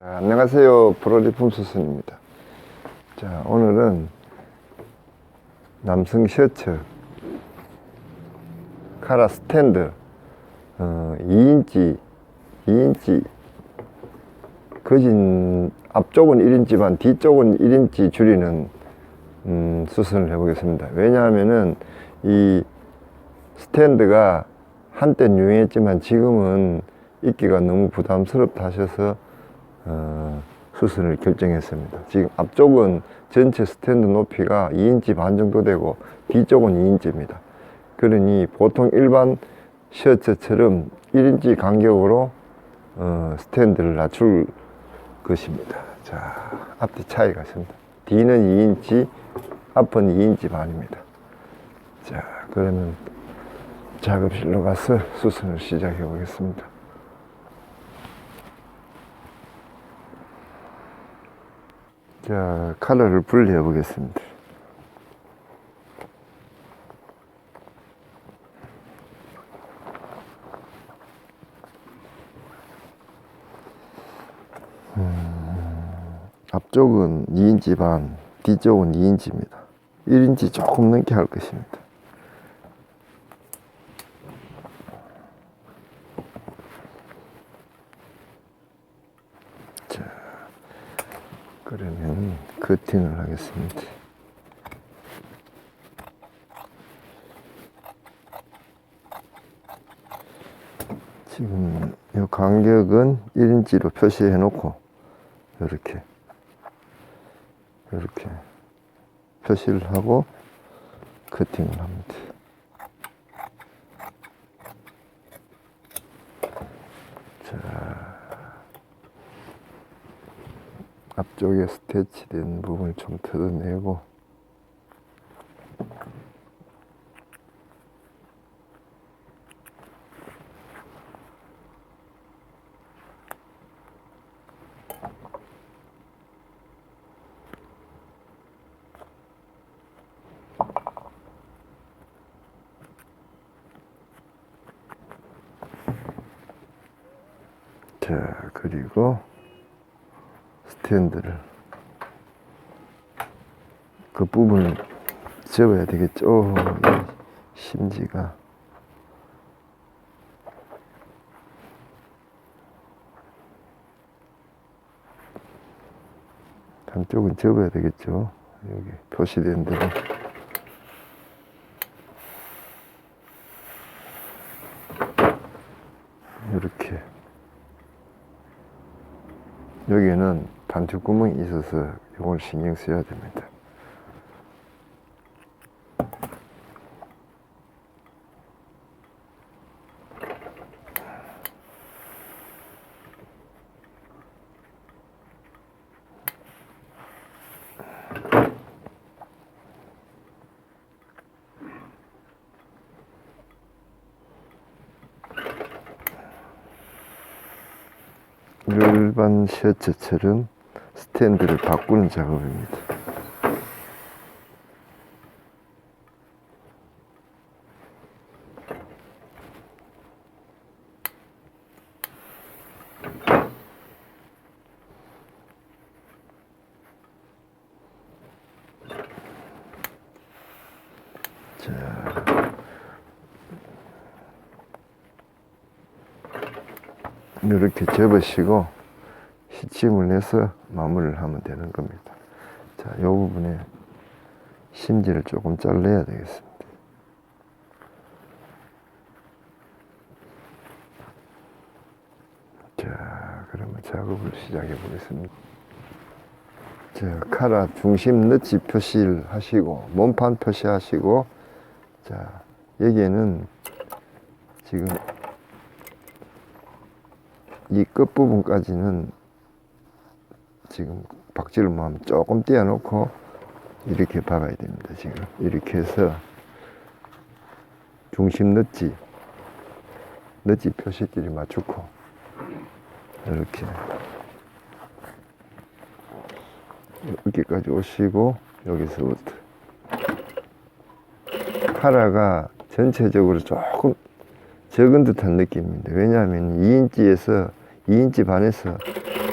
자, 안녕하세요. 프로리품 수순입니다. 자, 오늘은 남성 셔츠 카라 스탠드 어, 2인치 2인치 거진 앞쪽은 1인치만 뒤쪽은 1인치 줄이는 음, 수순을 해보겠습니다. 왜냐하면은 이 스탠드가 한때는 유행했지만 지금은 입기가 너무 부담스럽다 하셔서 어, 수순을 결정했습니다. 지금 앞쪽은 전체 스탠드 높이가 2인치 반 정도 되고 뒤쪽은 2인치입니다. 그러니 보통 일반 셔츠처럼 1인치 간격으로 어, 스탠드를 낮출 것입니다. 자, 앞뒤 차이가 있습니다. 뒤는 2인치, 앞은 2인치 반입니다. 자, 그러면 작업실로 가서 수선을 시작해 보겠습니다. 자, 컬러를 분리해 보겠습니다. 음, 앞쪽은 2인치 반, 뒤쪽은 2인치입니다. 1인치 조금 넘게 할 것입니다. 자, 그러면 커팅을 하겠습니다. 지금 이 간격은 1인치로 표시해 놓고 이렇게 이렇게 표시를 하고 커팅을 합니다. 앞쪽에 스태치된 부분을 좀 뜯어내고. 자 그리고 스탠드를 그 부분을 접어야 되겠죠. 이 심지가 한쪽은 접어야 되겠죠. 여기 표시된 대로. 이렇게 여기는 반죽 구멍이 있어서 이걸 신경 써야 됩니다. 일반 셔츠처럼 스탠드를 바꾸는 작업입니다. 자, 이렇게 접으시고 시침을 내서 마무리를 하면 되는 겁니다. 자, 이 부분에 심지를 조금 잘라야 되겠습니다. 자, 그러면 작업을 시작해 보겠습니다. 자, 카라 중심 너치 표시를 하시고, 몸판 표시하시고, 자, 여기에는 지금 이 끝부분까지는 지금 박지를 뭐 조금 띄어놓고 이렇게 박아야 됩니다. 지금 이렇게 해서 중심 넣지 넣지 표시끼리 맞추고 이렇게 여기까지 오시고 여기서부터 카라가 전체적으로 조금 적은 듯한 느낌입니다. 왜냐하면 2인치에서 2인치 반에서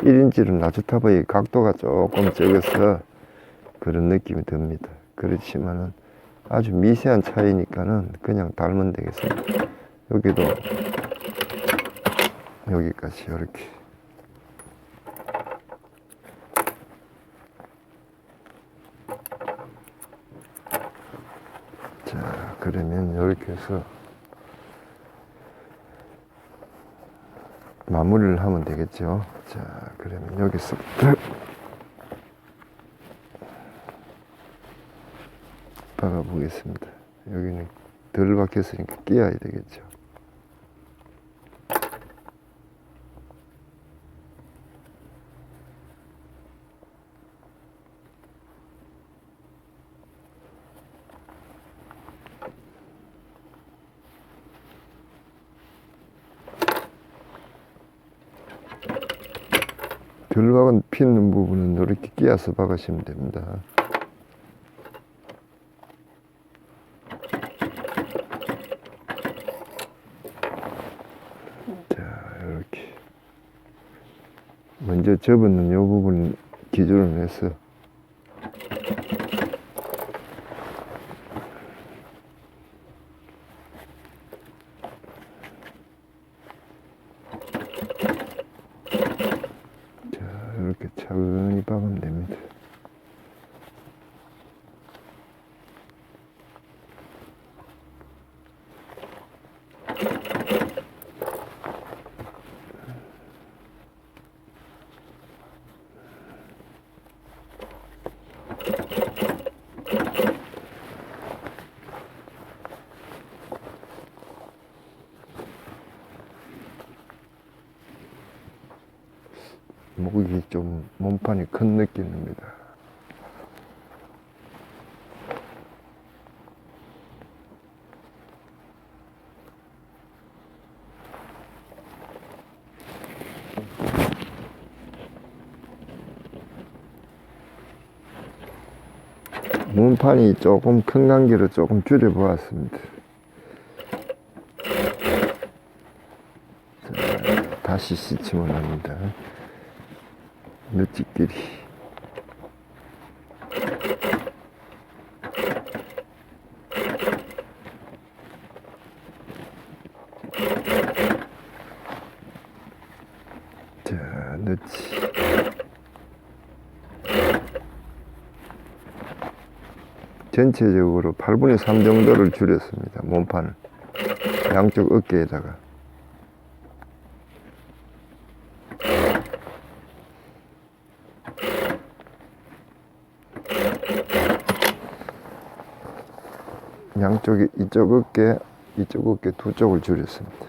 1인치로 나주탑의 각도가 조금 적어서 그런 느낌이 듭니다. 그렇지만은 아주 미세한 차이니까는 그냥 달면 되겠습니다. 여기도 여기까지 이렇게 자 그러면 이렇게 해서 마무리를 하면 되겠죠? 자 그러면 여기서부터 박아 보겠습니다. 여기는 덜 박혔으니까 끼워야 되겠죠 덜 박은 피는 부분은 이렇게 끼워서 박으시면 됩니다. 자 이렇게. 먼저 접은 요 부분 기준으로 해서 자 이렇게 차근히 박으면 됩니다 목이 좀 몸판이 큰 느낌입니다. 몸판이 조금 큰 관계로 조금 줄여 보았습니다. 자, 다시 시침을 합니다. 몇집끼리 자 넣지 전체적으로 8분의 3 정도를 줄였습니다 몸판을 양쪽 어깨에다가 양쪽이 이쪽 어깨, 이쪽 어깨 두 쪽을 줄였습니다.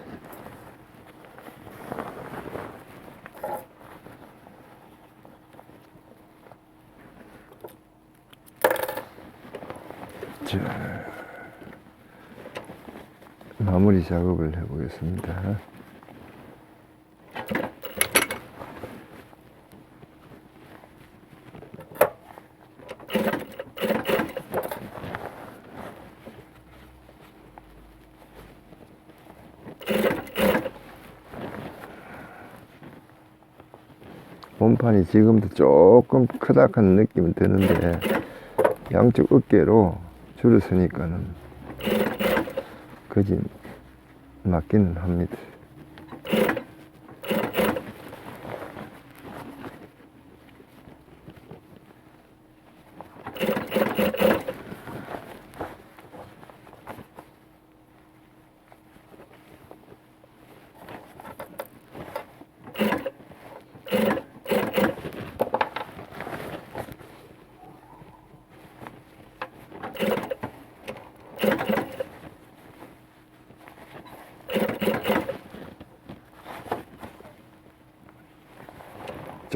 자, 마무리 작업을 해보겠습니다. 몸판이 지금도 조금 크다한 느낌은 드는데 양쪽 어깨로 줄였으니까는 그지 맞기는 합니다.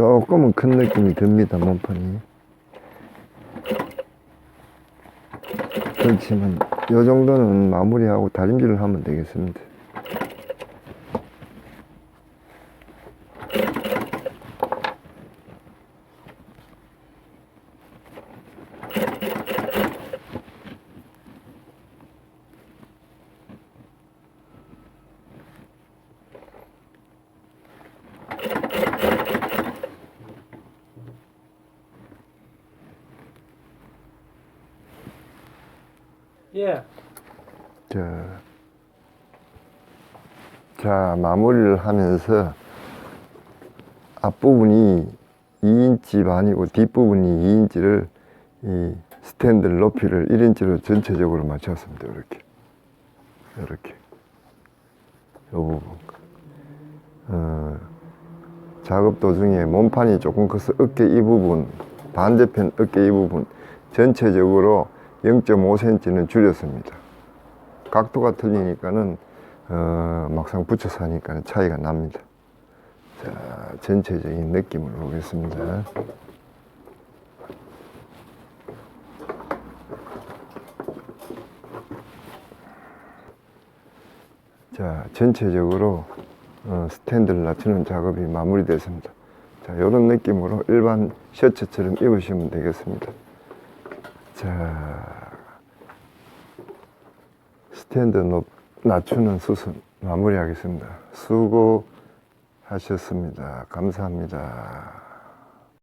조금은 큰 느낌이 듭니다, 몸판이. 그렇지만, 요 정도는 마무리하고 다림질을 하면 되겠습니다. 예. 자, 자, 마무리를 하면서 앞부분이 2인치 반이고 뒷부분이 2인치를 이 스탠드 높이를 1인치로 전체적으로 맞췄습니다. 이렇게. 이렇게. 이 부분. 어, 작업 도중에 몸판이 조금 커서 어깨 이 부분, 반대편 어깨 이 부분 전체적으로 0.5cm는 줄였습니다. 각도가 틀리니까는 어, 막상 붙여서 하니까 차이가 납니다. 자, 전체적인 느낌을 보겠습니다. 자, 전체적으로 어, 스탠드를 낮추는 작업이 마무리됐습니다. 자, 이런 느낌으로 일반 셔츠처럼 입으시면 되겠습니다. 자, 스탠드 높, 낮추는 수술 마무리하겠습니다. 수고하셨습니다. 감사합니다.